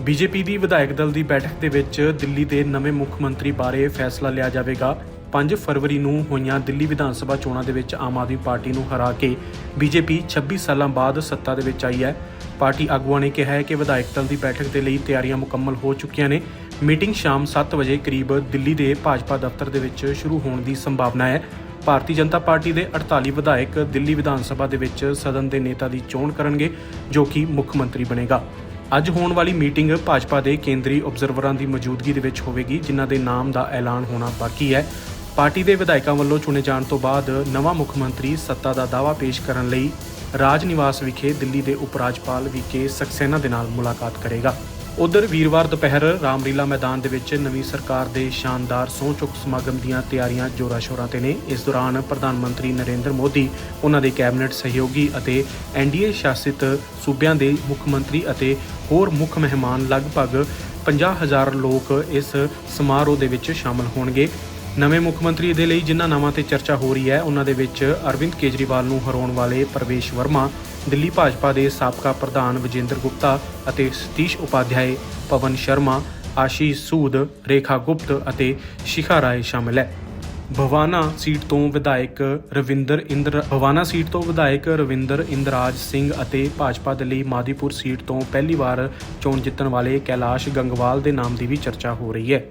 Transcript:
BJP ਦੀ ਵਿਧਾਇਕ ਦਲ ਦੀ ਬੈਠਕ ਦੇ ਵਿੱਚ ਦਿੱਲੀ ਦੇ ਨਵੇਂ ਮੁੱਖ ਮੰਤਰੀ ਬਾਰੇ ਫੈਸਲਾ ਲਿਆ ਜਾਵੇਗਾ। 5 ਫਰਵਰੀ ਨੂੰ ਹੋਈਆਂ ਦਿੱਲੀ ਵਿਧਾਨ ਸਭਾ ਚੋਣਾਂ ਦੇ ਵਿੱਚ ਆਮ ਆਦਮੀ ਪਾਰਟੀ ਨੂੰ ਹਰਾ ਕੇ ਬੀਜੇਪੀ 26 ਸਾਲਾਂ ਬਾਅਦ ਸੱਤਾ ਦੇ ਵਿੱਚ ਆਈ ਹੈ। ਪਾਰਟੀ ਆਗੂਆਂ ਨੇ ਕਿਹਾ ਹੈ ਕਿ ਵਿਧਾਇਕ ਦਲ ਦੀ ਬੈਠਕ ਦੇ ਲਈ ਤਿਆਰੀਆਂ ਮੁਕੰਮਲ ਹੋ ਚੁੱਕੀਆਂ ਨੇ। ਮੀਟਿੰਗ ਸ਼ਾਮ 7 ਵਜੇ ਕਰੀਬ ਦਿੱਲੀ ਦੇ ਭਾਜਪਾ ਦਫ਼ਤਰ ਦੇ ਵਿੱਚ ਸ਼ੁਰੂ ਹੋਣ ਦੀ ਸੰਭਾਵਨਾ ਹੈ। ਭਾਰਤੀ ਜਨਤਾ ਪਾਰਟੀ ਦੇ 48 ਵਿਧਾਇਕ ਦਿੱਲੀ ਵਿਧਾਨ ਸਭਾ ਦੇ ਵਿੱਚ ਸਦਨ ਦੇ ਨੇਤਾ ਦੀ ਚੋਣ ਕਰਨਗੇ, ਜੋ ਕਿ ਮੁੱਖ ਮੰਤਰੀ ਬਣੇਗਾ। ਅੱਜ ਹੋਣ ਵਾਲੀ ਮੀਟਿੰਗ ਭਾਜਪਾ ਦੇ ਕੇਂਦਰੀ ਆਬਜ਼ਰਵਰਾਂ ਦੀ ਮੌਜੂਦਗੀ ਦੇ ਵਿੱਚ ਹੋਵੇਗੀ, ਜਿਨ੍ਹਾਂ ਦੇ ਨਾਮ ਦਾ ਐਲਾਨ ਹੋਣਾ ਬਾਕੀ ਹੈ। ਪਾਰਟੀ ਦੇ ਵਿਧਾਇਕਾਂ ਵੱਲੋਂ ਚੁਣੇ ਜਾਣ ਤੋਂ ਬਾਅਦ ਨਵਾਂ ਮੁੱਖ ਮੰਤਰੀ ਸੱਤਾ ਦਾ ਦਾਅਵਾ ਪੇਸ਼ ਕਰਨ ਲਈ ਰਾਜ ਨਿਵਾਸ ਵਿਖੇ ਦਿੱਲੀ ਦੇ ਉਪ ਰਾਜਪਾਲ ਵੀਕੇ ਸਕਸੈਨਾ ਦੇ ਨਾਲ ਮੁਲਾਕਾਤ ਕਰੇਗਾ। ਉਧਰ ਵੀਰਵਾਰ ਦੁਪਹਿਰ ਰਾਮਲੀਲਾ ਮੈਦਾਨ ਦੇ ਵਿੱਚ ਨਵੀਂ ਸਰਕਾਰ ਦੇ ਸ਼ਾਨਦਾਰ ਸਹੁੰ ਚੁੱਕ ਸਮਾਗਮ ਦੀਆਂ ਤਿਆਰੀਆਂ ਜੋਰਾਂ-ਸ਼ੋਰਾਂ ਤੇ ਨੇ। ਇਸ ਦੌਰਾਨ ਪ੍ਰਧਾਨ ਮੰਤਰੀ ਨਰਿੰਦਰ ਮੋਦੀ, ਉਹਨਾਂ ਦੇ ਕੈਬਨਿਟ ਸਹਿਯੋਗੀ ਅਤੇ ਐਨਡੀਏ ਸ਼ਾਸਿਤ ਸੂਬਿਆਂ ਦੇ ਮੁੱਖ ਮੰਤਰੀ ਅਤੇ ਹੋਰ ਮੁੱਖ ਮਹਿਮਾਨ ਲਗਭਗ 50000 ਲੋਕ ਇਸ ਸਮਾਰੋਹ ਦੇ ਵਿੱਚ ਸ਼ਾਮਲ ਹੋਣਗੇ। ਨਵੇਂ ਮੁੱਖ ਮੰਤਰੀ ਦੇ ਲਈ ਜਿਨ੍ਹਾਂ ਨਾਵਾਂ ਤੇ ਚਰਚਾ ਹੋ ਰਹੀ ਹੈ, ਉਹਨਾਂ ਦੇ ਵਿੱਚ ਅਰਵਿੰਦ ਕੇਜਰੀਵਾਲ ਨੂੰ ਹਰਾਉਣ ਵਾਲੇ ਪ੍ਰਵੇਸ਼ ਵਰਮਾ, ਦਿੱਲੀ ਭਾਜਪਾ ਦੇ ਸਾਬਕਾ ਪ੍ਰਧਾਨ ਵਿਜੇਂਦਰ ਗੁਪਤਾ ਅਤੇ ਸਤੀਸ਼ ਉਪਾਧਿਆਏ ਪਵਨ ਸ਼ਰਮਾ, ਆਸ਼ੀਸ਼ ਸੂਦ, ਰੇਖਾ ਗੁਪਤ ਅਤੇ ਸ਼ਿਖਾ ਰਾਏ ਸ਼ਾਮਲ ਹੈ। ਭਵਾਨਾ ਸੀਟ ਤੋਂ ਵਿਧਾਇਕ ਰਵਿੰਦਰ ਇੰਦਰ, ਭਵਾਨਾ ਸੀਟ ਤੋਂ ਵਿਧਾਇਕ ਰਵਿੰਦਰ ਇੰਦਰਾਜ ਸਿੰਘ ਅਤੇ ਭਾਜਪਾ ਦੇ ਲਈ ਮਾਦੀਪੁਰ ਸੀਟ ਤੋਂ ਪਹਿਲੀ ਵਾਰ ਚੋਣ ਜਿੱਤਣ ਵਾਲੇ ਕੈਲਾਸ਼ ਗੰਗਵਾਲ ਦੇ ਨਾਮ ਦੀ ਵੀ ਚਰਚਾ ਹੋ ਰਹੀ ਹੈ।